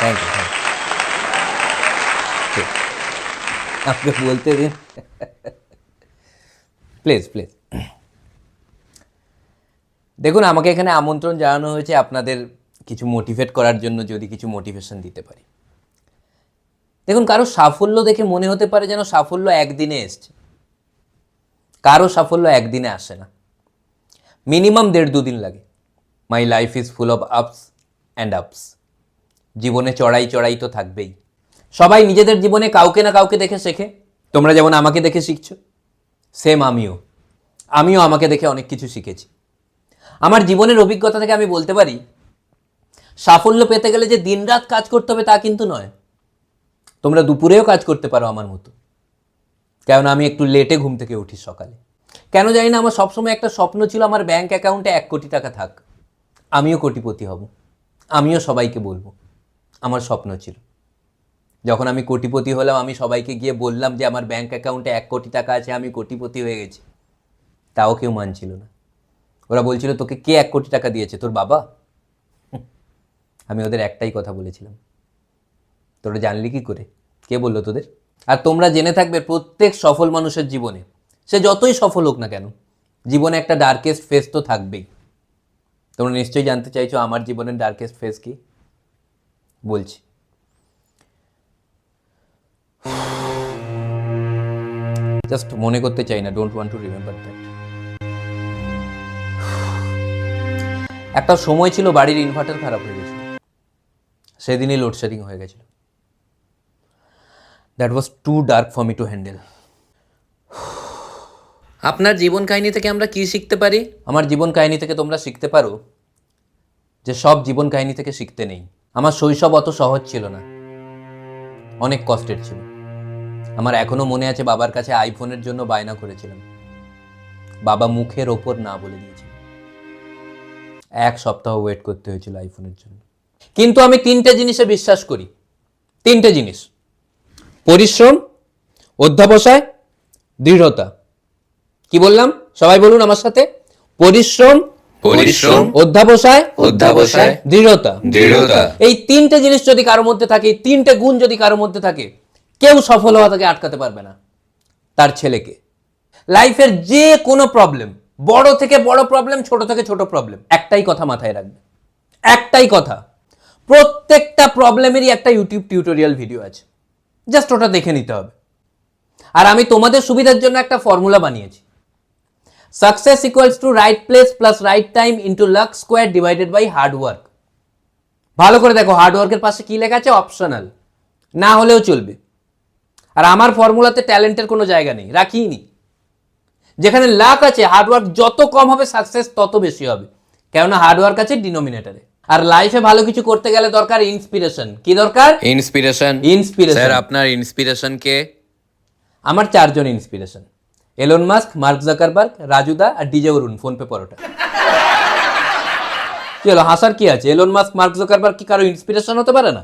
Thank you thank you আপনাকে বলতে দিন প্লিজ প্লিজ দেখুন, আমাকে এখানে আমন্ত্রণ জানানো হয়েছে আপনাদের কিছু মোটিভেট করার জন্য, যদি কিছু মোটিভেশন দিতে পারি। দেখুন, কারও সাফল্য দেখে মনে হতে পারে যেন সাফল্য একদিনে এসছে। কারও সাফল্য একদিনে আসে না। মিনিমাম দেড় দুদিন লাগে। My life is full of ups and ups জীবনে চড়াই চড়াই তো থাকবেই। সবাই নিজেদের জীবনে কাউকে না কাউকে দেখে শেখে। তোমরা যেমন আমাকে দেখে শিখছো সেম আমিও। আমিও আমাকে দেখে অনেক কিছু শিখেছি। আমার জীবনের অভিজ্ঞতা থেকে আমি বলতে পারি, সাফল্য পেতে গেলে যে দিনরাত কাজ করতে হবে তা কিন্তু নয়। তোমরা দুপুরেও কাজ করতে পারো আমার মতো। কেননা আমি একটু লেটে ঘুম থেকে উঠি সকালে। কেন জানি না, আমার সবসময় একটা স্বপ্ন ছিল আমার ব্যাংক অ্যাকাউন্টে এক কোটি টাকা থাক। আমিও কোটিপতি হব। আমিও সবাইকে বলব। আমার স্বপ্ন ছিল। যখন আমি কোটিপতি হলাম, আমি সবাইকে গিয়ে বললাম যে আমার ব্যাঙ্ক অ্যাকাউন্টে এক কোটি টাকা আছে, আমি কোটিপতি হয়ে গেছি। তাও কেউ মানছিল না। ওরা বলছিল, তোকে কে এক কোটি টাকা দিয়েছে? তোর বাবা? আমি ওদের একটাই কথা বলেছিলাম। তোরা জানলি কি করে? কে বলল তোদের? আর তোমরা জেনে থাকবে, প্রত্যেক সফল মানুষের জীবনে, সে যতই সফল হোক না কেন, জীবনে একটা ডার্কেস্ট ফেস তো থাকবেই। তোমরা নিশ্চয়ই জানতে চাইছো আমার জীবনের ডার্কেস্ট ফেস কি? বলছি। জাস্ট মনে করতে চাই না don't want to remember that একটা সময় ছিল বাড়ির ইনভার্টার খারাপ হয়ে গেছিল। সেদিনই লোডশেডিং হয়ে গেছিল। That was too dark for me to handle আপনার জীবন কাহিনী থেকে আমরা কি শিখতে পারি? আমার জীবন কাহিনী থেকে তোমরা শিখতে পারো যে সব জীবন কাহিনী থেকে শিখতে নেই। আমার শৈশব অত সহজ ছিল না। অনেক কষ্টের ছিল। আমার এখনও মনে আছে বাবার কাছে আইফোনের জন্য বায়না করেছিলাম। বাবা মুখের ওপর না বলে দিয়েছিল। এক সপ্তাহ ওয়েট করতে হয়েছিল আইফোনের জন্য। কিন্তু আমি তিনটে জিনিসে বিশ্বাস করি। তিনটে জিনিস। পরিশ্রম, অধ্যাবসায়, দৃঢ়তা। কি বললাম? সবাই বলুন আমার সাথে। পরিশ্রম পরিশ্রম অধ্যাবসায় অধ্যাবসায় দৃঢ়তা। দৃঢ়তা। এই তিনটে জিনিস যদি কারোর মধ্যে থাকে তিনটে গুণ যদি কারোর মধ্যে থাকে কেউ সফল হওয়া থেকে আটকাতে পারবে না তার ছেলেকে। লাইফের যে কোনো প্রবলেম বড় থেকে বড় প্রবলেম ছোট থেকে ছোট প্রবলেম একটাই কথা মাথায় রাখবে। একটাই কথা প্রত্যেকটা প্রবলেমেরই একটা ইউটিউব টিউটোরিয়াল ভিডিও আছে। জাস্ট ওটা দেখে নিতে হবে। আর আমি তোমাদের সুবিধার জন্য একটা ফর্মুলা বানিয়েছি। Success equals to right place plus right time into luck square divided by hard work ভালো করে দেখো হার্ড ওয়ার্কের পাশে কি লেখা আছে? অপশনাল না হলেও চলবে। আর আমার ফর্মুলাতে ট্যালেন্টের কোনো জায়গা নেই রাখিই নি যেখানে লাক আছে হার্ডওয়ার্ক যত কম হবে সাকসেস তত বেশি হবে। কেননা হার্ডওয়ার্ক আছে ডিনোমিনেটরে আর লাইফে ভালো কিছু করতে গেলে দরকার ইন্সপিরেশন কি দরকার? ইন্সপিরেশন ইন্সপিরেশন স্যার আপনার ইন্সপিরেশন কে? আমার চারজন inspiration Elon Musk Mark Zuckerberg রাজুদা আর ডিজে অরুণ ফোন পে পরোটা। কি হলো, হাসার কি আছে? এলন মাস্ক মার্ক জাকারবার্গ কি কারও ইন্সপিরেশন হতে পারে না?